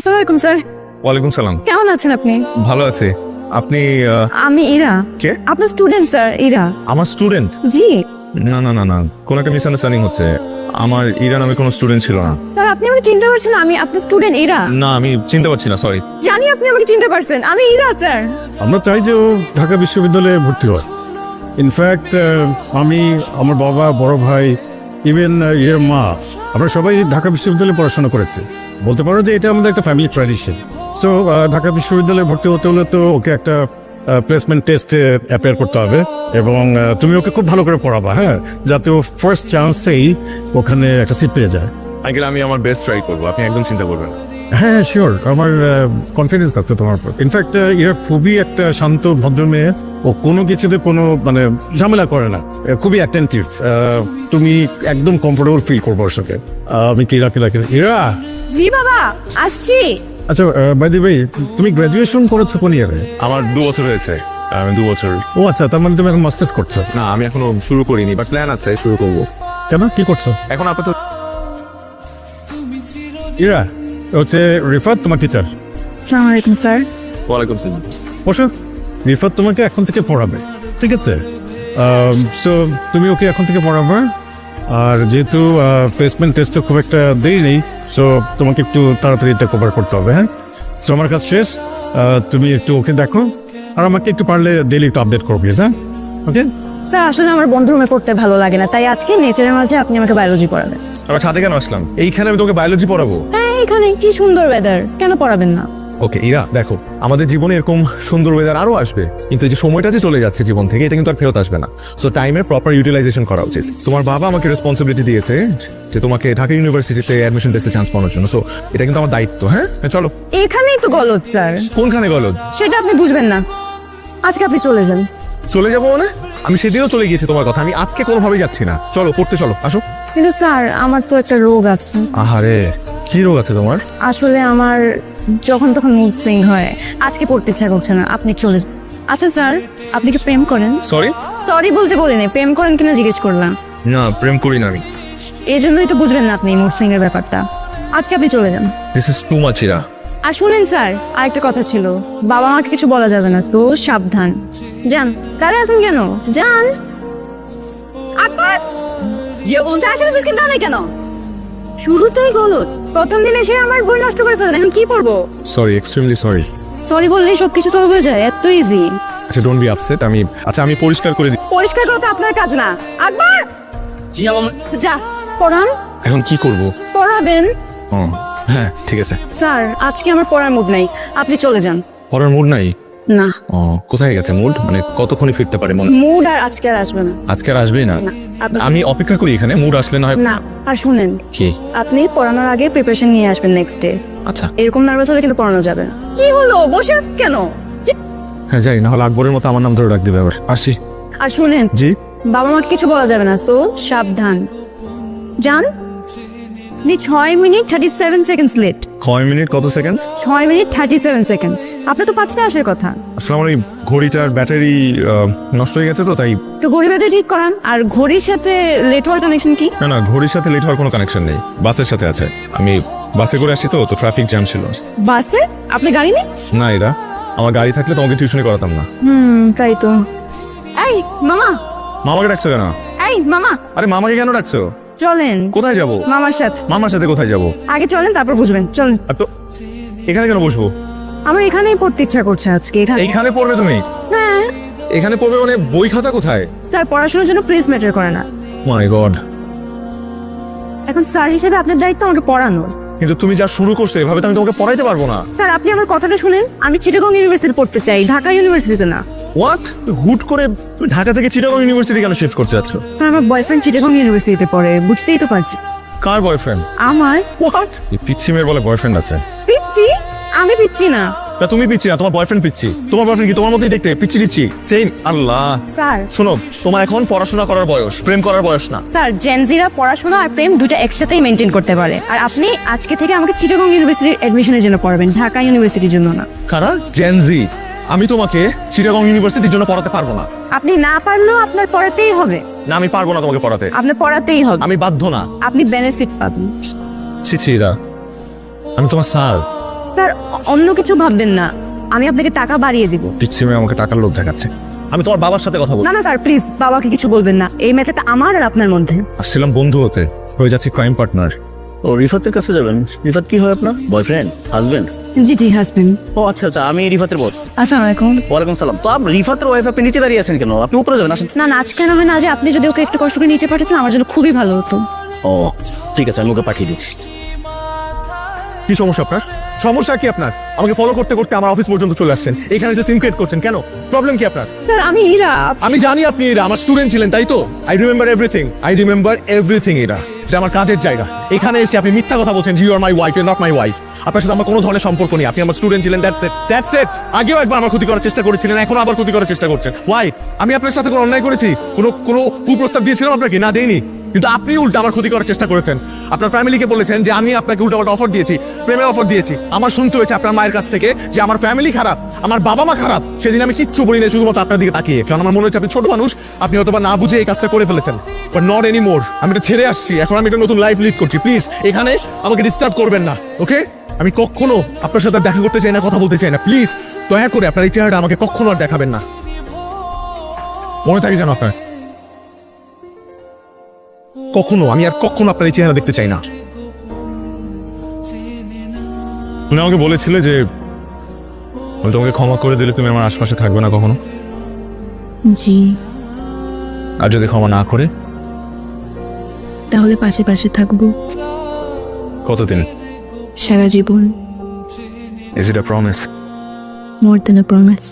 আসসালামু আলাইকুম স্যার। ওয়ালাইকুম সালাম। কেমন আছেন আপনি? ভালো আছি। আপনি আহ, আমি ইরা। কে? আপনার স্টুডেন্ট স্যার ইরা। আমার স্টুডেন্ট জি। না না না না। কোন একটা মিসআন্ডারস্ট্যান্ডিং হচ্ছে। আমার ইরা নামে কোনো স্টুডেন্ট ছিল না। স্যার আপনি আমাকে চিনতে পারছেন না? আমি আপনার স্টুডেন্ট ইরা। না আমি চিনতে পারছি না সরি জানি আপনি আমাকে চিনতে পারছেন। আমি ইরা স্যার। আমরা চাই যে ও ঢাকা বিশ্ববিদ্যালয়ে ভর্তি হয়। ইনফ্যাক্ট আমি আমার বাবা বড় ভাই ইভেন এর মা আমরা সবাই ঢাকা বিশ্ববিদ্যালয়ে পড়াশোনা করেছি। বলতে পারো যে এটা আমাদের একটা ফ্যামিলি ট্র্যাডিশন সো ঢাকা বিশ্ববিদ্যালয়ে ভর্তি হতে হলে তো ওকে একটা প্লেসমেন্ট টেস্টে অ্যাপেয়ার করতে হবে এবং তুমি ওকে খুব ভালো করে পড়াবা হ্যাঁ? যাতে ও ফার্স্ট চান্সেই ওখানে একটা সিট পেয়ে যায়। আঙ্কেল, আমি আমার বেস্ট ট্রাই করব। আপনি একদম চিন্তা করবেন না। হ্যাঁ শিওর আমার কনফিডেন্স আছে তোমার উপর। ইনফ্যাক্ট এরা খুবই একটা শান্ত ভদ্র মেয়ে। ও কোনো কিছুতে কোনো মানে ঝামেলা করে না। খুবই অ্যাটেন্টিভ তুমি একদম কমফোর্টেবল ফিল করব ওর সাথে। আমি ক্রীড়া ক্রীড়া কিরা ইরা জি বাবা আসছি। আচ্ছা বাইদি ভাই তুমি গ্র্যাজুয়েশন করেছ কোন ইয়ারে আমার দু বছর হয়েছে। আমি দু বছর। ও আচ্ছা তার মানে তুমি এখন মাস্টার্স করছ? না আমি এখনও শুরু করিনি বাট প্ল্যান আছে শুরু করব। কেন? কি করছ? এখন আপাতত ইরা হচ্ছে রিফাত তোমার টিচার আসসালামু আলাইকুম স্যার। ওয়ালাইকুম সালাম। বসো। রিফাত তোমাকে এখন থেকে পড়াবে ঠিক আছে? সো তুমি ওকে এখন থেকে পড়াবে। আর যেহেতু প্লেসমেন্ট টেস্টে খুব একটা দেরি নেই সো তোমাকে একটু তাড়াতাড়ি এটা কভার করতে হবে হ্যাঁ? সো আমার কাজ শেষ। তুমি একটু ওকে দেখো। আর আমাকে একটু পারলে ডেলি একটু আপডেট করো প্লিজ হ্যাঁ? ওকে স্যার আসলে আমার বন্ধু রুমে পড়তে ভালো লাগে না তাই আজকে নেচারের মাঝে আপনি আমাকে বায়োলজি পড়াবেন। আমার ছাদে কেন আসলাম? এইখানে আমি তোকে বায়োলজি পড়াবো। হ্যাঁ এখানে কি সুন্দর ওয়েদার কেন পড়াবেন না? ওকে ইরা দেখো আমাদের জীবনে এরকম সুন্দর ওয়েদার আরও আসবে। কিন্তু এই যে সময়টা যে চলে যাচ্ছে জীবন থেকে এটা কিন্তু আর ফেরত আসবে না। সো টাইমের প্রপার ইউটিলাইজেশন করা উচিত। তোমার বাবা আমাকে রেসপন্সিবিলিটি দিয়েছে যে তোমাকে ঢাকা ইউনিভার্সিটিতে অ্যাডমিশন টেস্টে চান্স পাওয়ার জন্য। সো এটা কিন্তু আমার দায়িত্ব হ্যাঁ? হ্যাঁ, চলো। এখানেই তো গলত স্যার। কোনখানে গেল সেটা আপনি বুঝবেন না। আজকে আপনি চলে যান। চলে যাব মানে? আমি সেদিনও চলে গিয়েছি তোমার কথা। আমি আজকে কোনোভাবেই যাচ্ছি না। চলো পড়তে চলো আসো। কিন্তু স্যার আমার তো একটা রোগ আছে। আহারে। কি রোগ আছে তোমার? আসলে আমার যখন তখন মুড সুইং হয়। আজকে পড়তে ইচ্ছা করছে না আপনি চলে যান। আচ্ছা স্যার আপনি কি প্রেম করেন? সরি সরি বলতে বলিনি প্রেম করেন কিনা জিজ্ঞেস করলাম। না প্রেম করি না আমি। এই জন্যই তো বুঝবেন না আপনি মুড সুইং এর ব্যাপারটা। আজকে আপনি চলে যান। This is too much Ira আর শুনেন স্যার আরেকটা কথা ছিল। বাবা মাকে কিছু বলা যাবে না তো সাবধান। যান তারা আছেন কেন? যান। আকবর! চার সাথে বিস্কিট দাও নাই কেন? শুরুতেই গলত? প্রথম দিন এসে আমার বই নষ্ট করে ফেলেন এখন কি পড়ব সরি এক্সট্রিমলি সরি সরি বললেই সবকিছু সলভ হয়ে যায় এত ইজি আচ্ছা ডোন্ট বি আপসেট আমি আচ্ছা আমি পরিষ্কার করে দিই। পরিষ্কার করা তো আপনার কাজ না। আকবর! জি আমার যা পড়ান। এখন কি করব? পড়াবেন। ও হ্যাঁ ঠিক আছে। স্যার আজকে আমার পড়ার মুড নাই। আপনি চলে যান। পড়ার মুড নাই? না। ও কোথায় গেছে মুড মানে কতক্ষণই ফিরতে পারে মনে মুড আর আজকে আর আসবে না। আজকে আর আসবেই না? না, আমি অপেক্ষা করি এখানে মুড আসলে না হয় না। আর শুনেন কি? আপনি পড়ানোর আগে প্রিপারেশন নিয়ে আসবেন নেক্সট ডে আচ্ছা। এরকম নার্ভাস হলে কিন্তু পড়ানো যাবে। না। কি হলো? বসে আছ কেন? হ্যাঁ যাই না হলে আকবরের মতো আমার নাম ধরে রাখ দিবে আবার। আসি আর শুনেন জি। বাবা মাকে কিছু বলা যাবে না তো সাবধান। যান। আপনি ছয় minute thirty seven seconds late কয় মিনিট কত সেকেন্ড ছয় মিনিট থার্টি সেভেন সেকেন্ডস আপনার তো পাঁচটা আসার কথা। আসলে আমার এই ঘড়িটার ব্যাটারি নষ্ট হয়ে গেছে তো তাই তো ঘড়ি বেঁধে ঠিক করান। আর ঘড়ির সাথে লেট হওয়ার কানেকশন কি? না না ঘড়ির সাথে লেট হওয়ার কোনো কানেকশন নেই। বাসের সাথে আছে। আমি বাসে করে আসি তো তো ট্রাফিক জ্যাম ছিল। বাসে? আপনি গাড়ি নেই? না এরা। আমার গাড়ি থাকলে তোমাকে টিউশনি করাতাম না। হুম তাই তো। এই মামা। মামাকে ডাকছো কেন? এই মামা। আরে মামাকে কেন ডাকছো? চলেন। কোথায় যাব? মামার সাথে। মামার সাথে কোথায় যাব? আগে চলেন তারপর বুঝবেন। চলেন। আর তো এখানে কেন বসবো? আমার এখানেই পড়তে ইচ্ছা করছে আজকে এখানে। এইখানে পড়বে তুমি? হ্যাঁ। এখানে পড়বে মানে বই খাতা কোথায়? তার পড়াশোনার জন্য প্লিজ ম্যাটার করে না। মাই গড। এখন স্যার হিসেবে আপনার দায়িত্ব আমাকে পড়ানোর। কিন্তু তুমি যা শুরু করছ এভাবে তো আমি তোমাকে পড়াইতে পারব না। স্যার আপনি আমার কথাটা শুনেন। আমি চিটাগং ইউনিভার্সিটি পড়তে চাই ঢাকা ইউনিভার্সিটিতে না। হোয়াট হুট করে তুমি ঢাকা থেকে চিটাগং ইউনিভার্সিটি কেন শিফট করতে যাচ্ছ? স্যার আমার বয়ফ্রেন্ড চিটাগং ইউনিভার্সিটিতে পড়ে বুঝতেই তো পারছি। কার বয়ফ্রেন্ড আমার? হোয়াট পিচ্ছি মেয়ের বলে বয়ফ্রেন্ড আছে। পিচ্ছি? আমি পিচ্ছি না। না তুমি পিচ্ছি না তোমার বয়ফ্রেন্ড পিচ্ছি। তোমার বয়ফ্রেন্ড কি? তোমার মতোই দেখতে পিচ্ছি দিচ্ছি সেম আল্লাহ। স্যার। শোনো তোমার এখন পড়াশোনা করার বয়স প্রেম করার বয়স না। স্যার জেনজিরা পড়াশোনা আর প্রেম দুটো একসাথেই মেনটেন করতে পারে। আর আপনি আজকে থেকে আমাকে চিটাগং ইউনিভার্সিটির অ্যাডমিশনের জন্য পড়াবেন ঢাকা ইউনিভার্সিটির জন্য না। কারা? জেনজি আমি তোমাকে চিটাগং ইউনিভার্সিটির জন্য পড়াতে পারব না। আপনি না পারলেও আপনার পড়াতেই হবে। না আমি পারব না তোমাকে পড়াতে। আপনার পড়াতেই হবে। আমি বাধ্য না। আপনি বেনিফিট পাবেন। ছি ছি এরা। আমি তোমার স্যার। স্যার অন্য কিছু ভাববেন না। আমি আপনাকে টাকা বাড়িয়ে দিব। পিচ্ছি মেয়ে আমাকে টাকার লোভ দেখাচ্ছে। আমি তোমার বাবার সাথে কথা বলব না না স্যার প্লিজ বাবাকে কিছু বলবেন না। এই ম্যাটারটা আমার আর আপনার মধ্যে। আসছিলাম বন্ধু হতে। হয়ে যাচ্ছি ক্রাইম পার্টনার ও রিফাতের কাছে যাবেন। রিফাত কি হয় আপনার? বয়ফ্রেন্ড হাজবেন্ড জি জি হাজবেন্ড ও আচ্ছা আচ্ছা আমি রিফাতের বস আসসালামু আলাইকুম ওয়ালাইকুম সালাম। তো আপনি রিফাতের ওয়াইফ আপনি নিচে দাঁড়িয়ে আছেন কেন? আপনি উপরে যাবেন আসেন। না নাচ কেন হয় না যে আপনি যদি ওকে একটু কষ্ট করে নিচে পাঠাতেন আমার জন্য খুবই ভালো হতো। ও ঠিক আছে আমি ওকে পাঠিয়ে দিচ্ছি। কি সমস্যা আপনার? সমস্যা কি আপনার? আমাকে ফলো করতে করতে আমার অফিস পর্যন্ত চলে আসছেন। এখানে যে সিম ক্রিয়েট করছেন কেন? প্রবলেম কি আপনার? স্যার আমি ইরা। আমি জানি আপনি এরা আমার স্টুডেন্ট ছিলেন তাই তো? I remember everything I remember everything এরা এটা আমার কাজের জায়গা। এখানে এসে আপনি মিথ্যা কথা বলছেন you are my wife you not my wife আপনার সাথে আমার কোনো ধরনের সম্পর্ক নেই। আপনি আমার স্টুডেন্ট ছিলেন দ্যাটস ইট দ্যাটস ইট আগেও একবার আমার ক্ষতি করার চেষ্টা করেছিলেন, এখন আবার ক্ষতি করার চেষ্টা করছেন। ওয়াই আমি আপনার সাথে কোনো অন্যায় করেছি? কোনো কোনো কুপ্রস্তাব দিয়েছিলাম আপনাকে? না, দেইনি। কিন্তু আপনি উল্টা আমার ক্ষতি করার চেষ্টা করেছেন। আপনার ফ্যামিলিকে বলেছেন যে আমি আপনাকে উল্টা অফার দিয়েছি, প্রেমের অফার দিয়েছি। আমার শুনতে হয়েছে আপনার মায়ের কাছ থেকে যে আমার ফ্যামিলি খারাপ, আমার বাবা মা খারাপ। সেদিন আমি কিচ্ছু বলি না শুধুমাত্র আপনার দিকে তাকিয়ে। কারণ আমার মনে হচ্ছে আপনি ছোট মানুষ, আপনি হয়তো না বুঝে এই কাজটা করে ফেলেছেন। বাট নট এনি মোর আমি এটা ছেড়ে আসছি। এখন আমি একটা নতুন লাইফ লিড করছি। প্লিজ এখানে আমাকে ডিস্টার্ব করবেন না ওকে আমি কখনো আপনার সাথে দেখা করতে চাই না, কথা বলতে চাই না। প্লিজ দয়া করে আপনার এই চেহারাটা আমাকে কখনো আর দেখাবেন না। মনে থাকে যেন আপনার কখনো আমি আর কখনো আপনার এই চেহারা দেখতে চাই না। তুমি আমাকে বলেছিলে যে আমি তোমাকে ক্ষমা করে দিলে তুমি আমার আশপাশে থাকবে না কখনো। জি। আর যদি ক্ষমা না করে? তাহলে পাশে পাশে থাকব। কতদিন? সারা জীবন। Is it a promise more than a promise